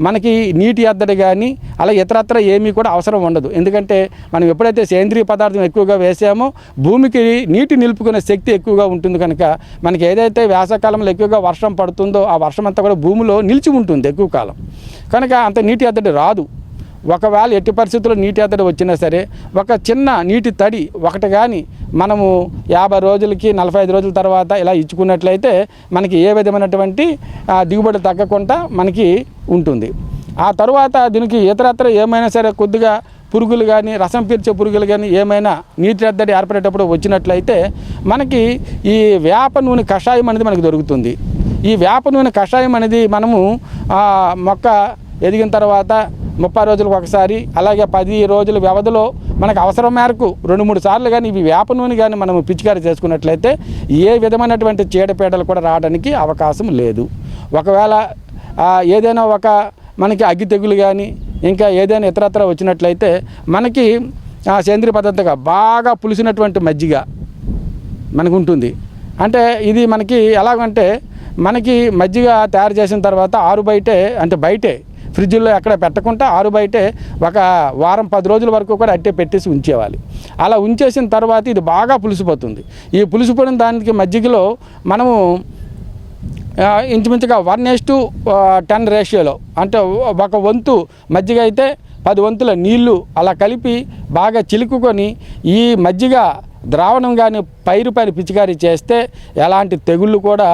మనకి నీటి ఎద్దడి కానీ అలా ఇతరత్ర ఏమీ కూడా అవసరం ఉండదు. ఎందుకంటే మనం ఎప్పుడైతే సేంద్రియ పదార్థం ఎక్కువగా వేసామో భూమికి నీటి నిలుపుకునే శక్తి ఎక్కువగా ఉంటుంది కనుక మనకి ఏదైతే వేసవకాలంలో ఎక్కువగా వర్షం పడుతుందో ఆ వర్షం అంతా కూడా భూమిలో నిలిచి ఉంటుంది ఎక్కువ కాలం. కనుక అంత నీటి ఎద్దడి రాదు. ఒకవేళ ఎట్టి పరిస్థితుల్లో నీటి ఎద్దడి వచ్చినా సరే ఒక చిన్న నీటి తడి ఒకటి కానీ మనము యాభై రోజులకి నలభై ఐదు రోజుల తర్వాత ఇలా ఇచ్చుకున్నట్లయితే మనకి ఏ విధమైనటువంటి దిగుబడి తగ్గకుండా మనకి ఉంటుంది. ఆ తర్వాత దీనికి ఇతరత్ర ఏమైనా సరే కొద్దిగా పురుగులు కానీ రసం పీర్చే పురుగులు కానీ ఏమైనా నీటి ఎద్దడి ఏర్పడేటప్పుడు వచ్చినట్లయితే మనకి ఈ వేప నూనె కషాయం అనేది మనకు దొరుకుతుంది. ఈ వేప నూనె కషాయం అనేది మనము మొక్క ఎదిగిన తర్వాత ముప్పై రోజులకు ఒకసారి అలాగే పది రోజుల వ్యవధిలో మనకు అవసరం మేరకు రెండు మూడు సార్లు కానీ ఇవి వేప నూనె కానీ మనం పిచికారి చేసుకున్నట్లయితే ఏ విధమైనటువంటి చీడపీడలు కూడా రావడానికి అవకాశం లేదు. ఒకవేళ ఏదైనా ఒక మనకి అగ్గి తెగులు కానీ ఇంకా ఏదైనా ఇతరత్ర వచ్చినట్లయితే మనకి సేంద్రియ పద్ధతిగా బాగా పులిసినటువంటి మజ్జిగ మనకు ఉంటుంది అంటే ఇది మనకి ఎలాగంటే మనకి మజ్జిగ తయారు చేసిన తర్వాత ఆరు బయటే అంటే బయటే ఫ్రిడ్జ్లో ఎక్కడ పెట్టకుండా ఆరు బయటే ఒక వారం పది రోజుల వరకు కూడా అట్టే పెట్టేసి ఉంచేవాలి. అలా ఉంచేసిన తర్వాత ఇది బాగా పులిసిపోతుంది. ఈ పులిసిపోయిన దానికి మజ్జిగలో మనము ఇంచుమించుగా వన్ ఎస్ టు టెన్ రేషియోలో అంటే ఒక వంతు మజ్జిగ అయితే పది వంతుల నీళ్ళు అలా కలిపి బాగా చిలుకుకొని ఈ మజ్జిగ ద్రావణం కానీ పైరు పైన పిచికారీ చేస్తే ఎలాంటి తెగుళ్ళు కూడా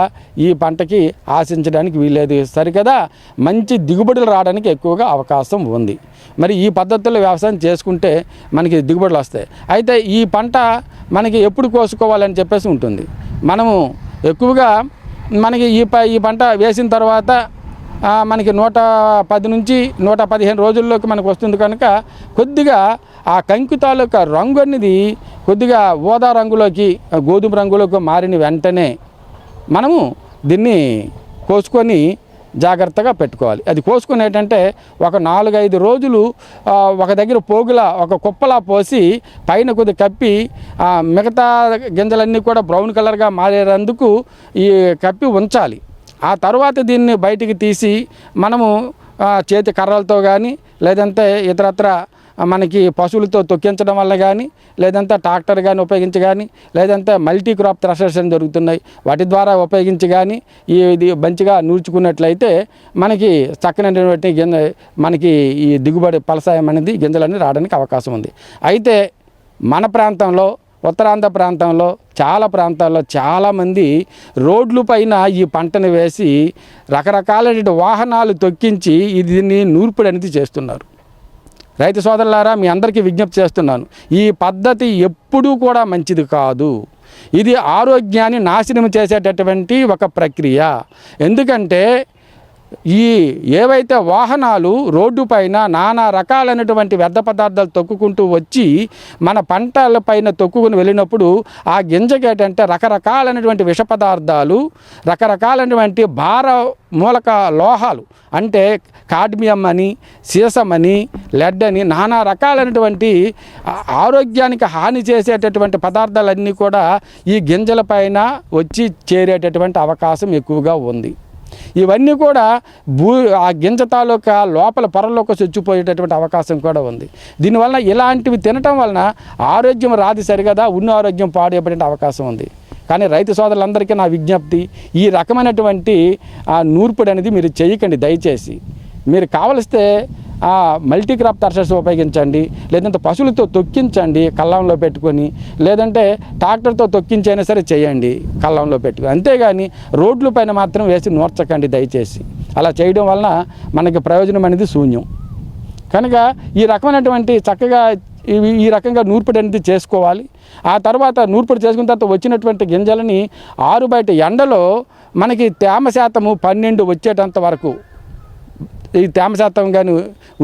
ఈ పంటకి ఆశించడానికి వీలేదు సరికదా? మంచి దిగుబడులు రావడానికి ఎక్కువగా అవకాశం ఉంది. మరి ఈ పద్ధతుల్లో వ్యవసాయం చేసుకుంటే మనకి దిగుబడులు వస్తాయి. అయితే ఈ పంట మనకి ఎప్పుడు కోసుకోవాలని చెప్పేసి ఉంటుంది. మనము ఎక్కువగా మనకి ఈ ప ఈ పంట వేసిన తర్వాత మనకి నూట పది నుంచి నూట పదిహేను రోజుల్లోకి మనకు వస్తుంది కనుక కొద్దిగా ఆ కంకి తాలూకా రంగు అనేది కొద్దిగా ఊదా రంగులోకి గోధుమ రంగులోకి మారిన వెంటనే మనము దీన్ని కోసుకొని జాగ్రత్తగా పెట్టుకోవాలి. అది కోసుకునేటంటే ఏంటంటే ఒక నాలుగైదు రోజులు ఒక దగ్గర పోగులా ఒక కుప్పలా పోసి పైన కొద్ది కప్పి ఆ, మిగతా గింజలన్నీ కూడా బ్రౌన్ కలర్గా మారేందుకు ఈ కప్పి ఉంచాలి. ఆ తర్వాత దీన్ని బయటికి తీసి మనము చేతి కర్రలతో కానీ లేదంటే ఇతరత్ర మనకి పశువులతో తొక్కించడం వల్ల కానీ లేదంటే ట్రాక్టర్ కానీ ఉపయోగించి కానీ లేదంటే మల్టీ క్రాప్ థ్రెషర్స్ అని వాటి ద్వారా ఉపయోగించి కానీ ఈ ఇది మంచిగా నూర్చుకున్నట్లయితే మనకి చక్కనటువంటి గింజ మనకి ఈ దిగుబడి ఫలసాయం అనేది గింజలన్నీ రావడానికి అవకాశం ఉంది. అయితే మన ప్రాంతంలో ఉత్తరాంధ్ర ప్రాంతంలో చాలా ప్రాంతాల్లో చాలామంది రోడ్ల పైన ఈ పంటను వేసి రకరకాలైన వాహనాలు తొక్కించి ఇది దీన్ని నూర్పుడు అనేది చేస్తున్నారు. రైతు సోదరులారా మీ అందరికీ విజ్ఞప్తి చేస్తున్నాను. ఈ పద్ధతి ఎప్పుడూ కూడా మంచిది కాదు. ఇది ఆరోగ్యాన్ని నాశనం చేసేటటువంటి ఒక ప్రక్రియ. ఎందుకంటే ఈ ఏవైతే వాహనాలు రోడ్డుపైన నానా రకాలైనటువంటి వ్యర్థ పదార్థాలు తొక్కుకుంటూ వచ్చి మన పంటల పైన తొక్కుకుని వెళ్ళినప్పుడు ఆ గింజకి రకరకాలైనటువంటి విష పదార్థాలు రకరకాలైనటువంటి భార మూలక లోహాలు అంటే కాడ్మియం అని సీసం అని లెడ్ అని నానా రకాలైనటువంటి ఆరోగ్యానికి హాని చేసేటటువంటి పదార్థాలన్నీ కూడా ఈ గింజల పైన వచ్చి చేరేటటువంటి అవకాశం ఎక్కువగా ఉంది. ఇవన్నీ కూడా భూ ఆ గింజ తాలూకా లోపల పొరలోకి చొచ్చిపోయేటటువంటి అవకాశం కూడా ఉంది. దీనివల్ల ఇలాంటివి తినటం వలన ఆరోగ్యం రాదు సరిగదా ఉన్న ఆరోగ్యం పాడైపడే అవకాశం ఉంది. కానీ రైతు సోదరులందరికీ నా విజ్ఞప్తి ఈ రకమైనటువంటి ఆ నూర్పుడు అనేది మీరు చేయకండి దయచేసి. మీరు కావలిస్తే ఆ మల్టీ క్రాప్ థర్షర్స్ ఉపయోగించండి లేదంటే పశువులతో తొక్కించండి కళ్ళంలో పెట్టుకొని లేదంటే ట్రాక్టర్తో తొక్కించైనా సరే చేయండి కళ్ళంలో పెట్టుకొని. అంతేగాని రోడ్ల పైన మాత్రం వేసి నూర్చకండి దయచేసి. అలా చేయడం వలన మనకి ప్రయోజనం అనేది శూన్యం. కనుక ఈ రకమైనటువంటి చక్కగా ఈ రకంగా నూర్పిడి అనేది చేసుకోవాలి. ఆ తర్వాత నూర్పిడి చేసుకున్న తర్వాత వచ్చినటువంటి గింజలని ఆరు బయట ఎండలో మనకి తేమ శాతము పన్నెండు వచ్చేటంత వరకు ఈ తేమ శాతం కానీ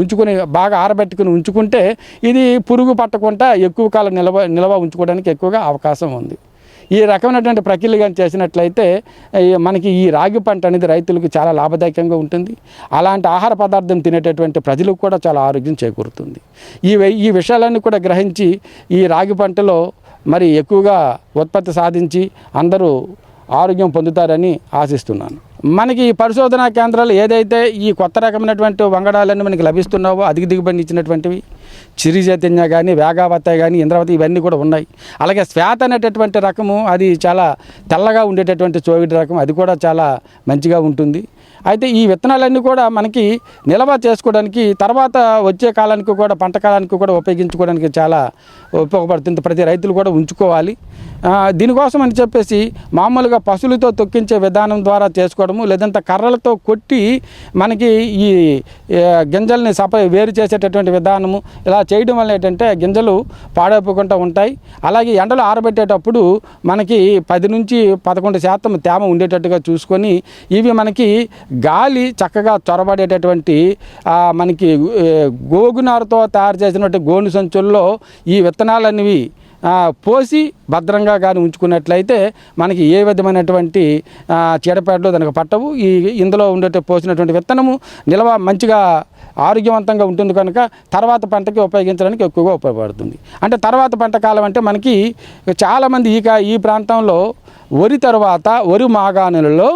ఉంచుకొని బాగా ఆరబెట్టుకుని ఉంచుకుంటే ఇది పురుగు పట్టకుండా ఎక్కువ కాలం నిల్వ నిల్వ ఉంచుకోవడానికి ఎక్కువగా అవకాశం ఉంది. ఈ రకమైనటువంటి ప్రక్రియలు కానీ చేసినట్లయితే మనకి ఈ రాగి పంట అనేది రైతులకు చాలా లాభదాయకంగా ఉంటుంది. అలాంటి ఆహార పదార్థం తినేటటువంటి ప్రజలకు కూడా చాలా ఆరోగ్యం చేకూరుతుంది. ఈ ఈ విషయాలన్నీ కూడా గ్రహించి ఈ రాగి పంటలో మరి ఎక్కువగా ఉత్పత్తి సాధించి అందరూ ఆరోగ్యం పొందుతారని ఆశిస్తున్నాను. మనకి ఈ పరిశోధనా కేంద్రాలు ఏదైతే ఈ కొత్త రకమైనటువంటి వంగడాలన్నీ మనకి లభిస్తున్నావో అధిక దిగుబడిని ఇచ్చినటువంటివి చిరి చైతన్య కానీ వేగావత్త కానీ ఇంద్రావతి ఇవన్నీ కూడా ఉన్నాయి. అలాగే శ్వేత అనేటటువంటి రకము అది చాలా తెల్లగా ఉండేటటువంటి చోవిడి రకం అది కూడా చాలా మంచిగా ఉంటుంది. అయితే ఈ విత్తనాలన్నీ కూడా మనకి నిల్వ చేసుకోవడానికి తర్వాత వచ్చే కాలానికి కూడా పంట కాలానికి కూడా ఉపయోగించుకోవడానికి చాలా ఉపయోగపడుతుంది. ప్రతి రైతులు కూడా ఉంచుకోవాలి. దీనికోసం అని చెప్పేసి మామూలుగా పశువులతో తొక్కించే విధానం ద్వారా చేసుకోవడము లేదంటే కర్రలతో కొట్టి మనకి ఈ గింజల్ని సప వేరు చేసేటటువంటి విధానము ఇలా చేయడం వల్ల ఏంటంటే గింజలు పాడైపోకుండా ఉంటాయి. అలాగే ఎండలు ఆరబెట్టేటప్పుడు మనకి పది నుంచి పదకొండు శాతం తేమ ఉండేటట్టుగా చూసుకొని ఇవి మనకి గాలి చక్కగా చొరబడేటటువంటి మనకి గోగునారతో తయారు చేసినటువంటి గోను సంచుల్లో ఈ విత్తనాలనేవి అనేవి పోసి భద్రంగా కానీ ఉంచుకున్నట్లయితే మనకి ఏ విధమైనటువంటి చీడపేటలు దానికి పట్టవు. ఈ ఇందులో ఉండే పోసినటువంటి విత్తనము నిల్వ మంచిగా ఆరోగ్యవంతంగా ఉంటుంది కనుక తర్వాత పంటకి ఉపయోగించడానికి ఎక్కువగా ఉపయోగపడుతుంది. అంటే తర్వాత పంట కాలం అంటే మనకి చాలామంది ఈ ఈ ప్రాంతంలో వరి తర్వాత వరి మాగాణులలో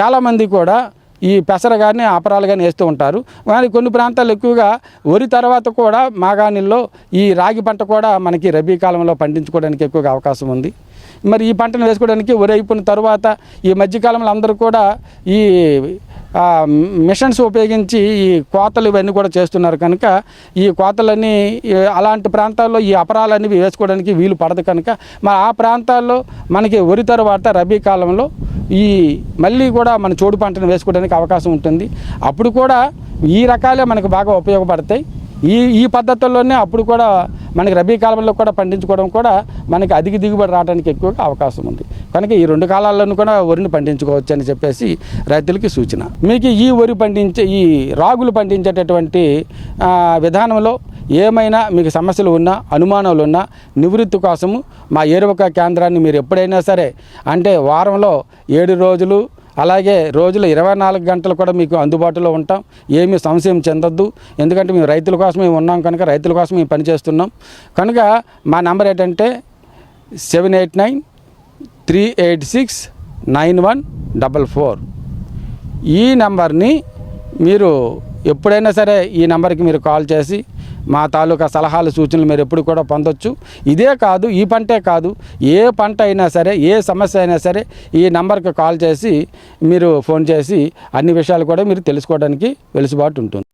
చాలామంది కూడా ఈ పెసర కానీ అపరాలు కానీ వేస్తూ ఉంటారు. కానీ కొన్ని ప్రాంతాలు ఎక్కువగా వరి తర్వాత కూడా మాగాణిల్లో ఈ రాగి పంట కూడా మనకి రబీ కాలంలో పండించుకోవడానికి ఎక్కువగా అవకాశం ఉంది. మరి ఈ పంటను వేసుకోవడానికి వరి అయిపోయిన తర్వాత ఈ మధ్యకాలంలో అందరూ కూడా ఈ మిషన్స్ ఉపయోగించి ఈ కోతలు ఇవన్నీ కూడా చేస్తున్నారు కనుక ఈ కోతలన్నీ అలాంటి ప్రాంతాల్లో ఈ అపరాలన్నీ వేసుకోవడానికి వీలు పడదు కనుక మరి ఆ ప్రాంతాల్లో మనకి వరి తర్వాత రబీ కాలంలో ఈ మళ్ళీ కూడా మన చోడు పంటను వేసుకోవడానికి అవకాశం ఉంటుంది. అప్పుడు కూడా ఈ రకాలే మనకు బాగా ఉపయోగపడతాయి. ఈ ఈ పద్ధతుల్లోనే అప్పుడు కూడా మనకి రబీ కాలంలో కూడా పండించుకోవడం కూడా మనకి అధిక దిగుబడి రావడానికి ఎక్కువగా అవకాశం ఉంది. కనుక ఈ రెండు కాలాల్లోనూ కూడా వరిని పండించుకోవచ్చు అని చెప్పేసి రైతులకి సూచన. మీకు ఈ వరి పండించే ఈ రాగులు పండించేటటువంటి విధానంలో ఏమైనా మీకు సమస్యలు ఉన్నా అనుమానాలు ఉన్నా నివృత్తి కోసము మా ఏరువక కేంద్రాన్ని మీరు ఎప్పుడైనా సరే అంటే వారంలో ఏడు రోజులు అలాగే రోజులు ఇరవై నాలుగు గంటలు కూడా మీకు అందుబాటులో ఉంటాం. ఏమీ సంశయం చెందొద్దు. ఎందుకంటే మేము రైతుల కోసమే ఉన్నాం కనుక రైతుల కోసం మేము పనిచేస్తున్నాం కనుక మా నెంబర్ ఏంటంటే seven eight nine three eight six nine one double four. ఈ నెంబర్ని మీరు ఎప్పుడైనా సరే ఈ నెంబర్కి మీరు కాల్ చేసి మా తాలూకా సలహాలు సూచనలు మీరు ఎప్పుడు కూడా పొందొచ్చు. ఇదే కాదు ఈ పంటే కాదు ఏ పంట అయినా సరే ఏ సమస్య అయినా సరే ఈ నంబర్కి కాల్ చేసి మీరు ఫోన్ చేసి అన్ని విషయాలు కూడా మీరు తెలుసుకోవడానికి వెలుసుబాటు ఉంటుంది.